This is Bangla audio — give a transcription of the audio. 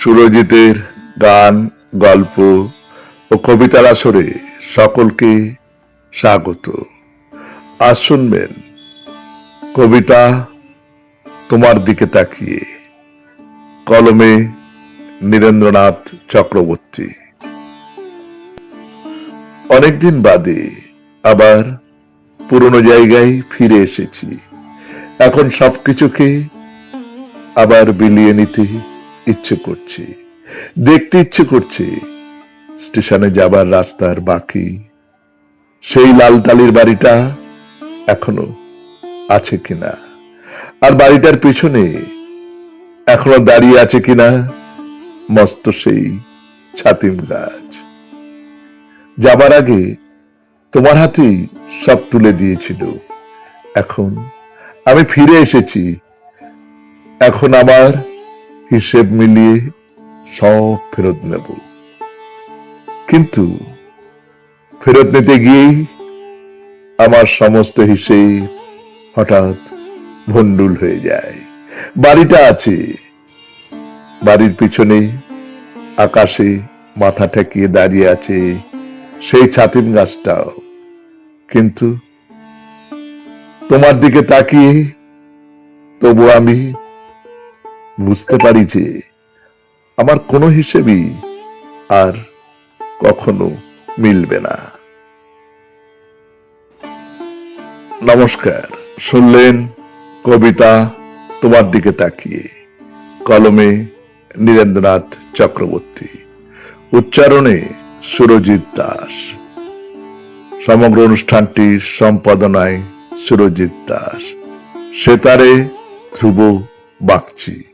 সুরজিতের গান, গল্প ও কবিতার আসরে সকলকে স্বাগত। আজ শুনবেন কবিতা তোমার দিকে তাকিয়ে, কলমে নীরেন্দ্রনাথ চক্রবর্তী। অনেকদিন বাদে আবার পুরনো জায়গায় ফিরে এসেছি। এখন সবকিছুকে আবার বিলিয়ে নিতে ইচ্ছে করছে, দেখতে ইচ্ছে করছে স্টেশনে যাবার রাস্তার বাকি। সেই লালতালির বাড়িটা এখনও আছে কিনা? আর বাড়িটার পিছনে এখনও দাঁড়িয়ে আছে কিনা? মস্ত সেই ছাতিম গাছ। যাবার আগে তোমার হাতেই সব তুলে দিয়েছিল। এখন আমি ফিরে এসেছি। এখন আমার হিসেব মিলিয়ে সব ফেরত নেব। কিন্তু ফেরত নিতে গিয়েই আমার সমস্ত হিসেব হঠাৎ ভন্ডুল হয়ে যায়। বাড়িটা আছে। বাড়ির পিছনে আকাশে মাথা ঠেকিয়ে দাঁড়িয়ে আছে সেই ছাতিম গাছটাও। কিন্তু তোমার দিকে তাকিয়ে তবু আমি বুঝতে পারি যে আমার কোনো হিসেবেই আর কখনো মিলবে না। নমস্কার, শুনলেন কবিতা তোমার দিকে তাকিয়ে, কলমে নীরেন্দ্রনাথ চক্রবর্তী, উচ্চারণে সুরজিৎ দাস। সমগ্র অনুষ্ঠানটির সম্পাদনায় সুরজিৎ দাস। সেতারে ধ্রুব বাগচি।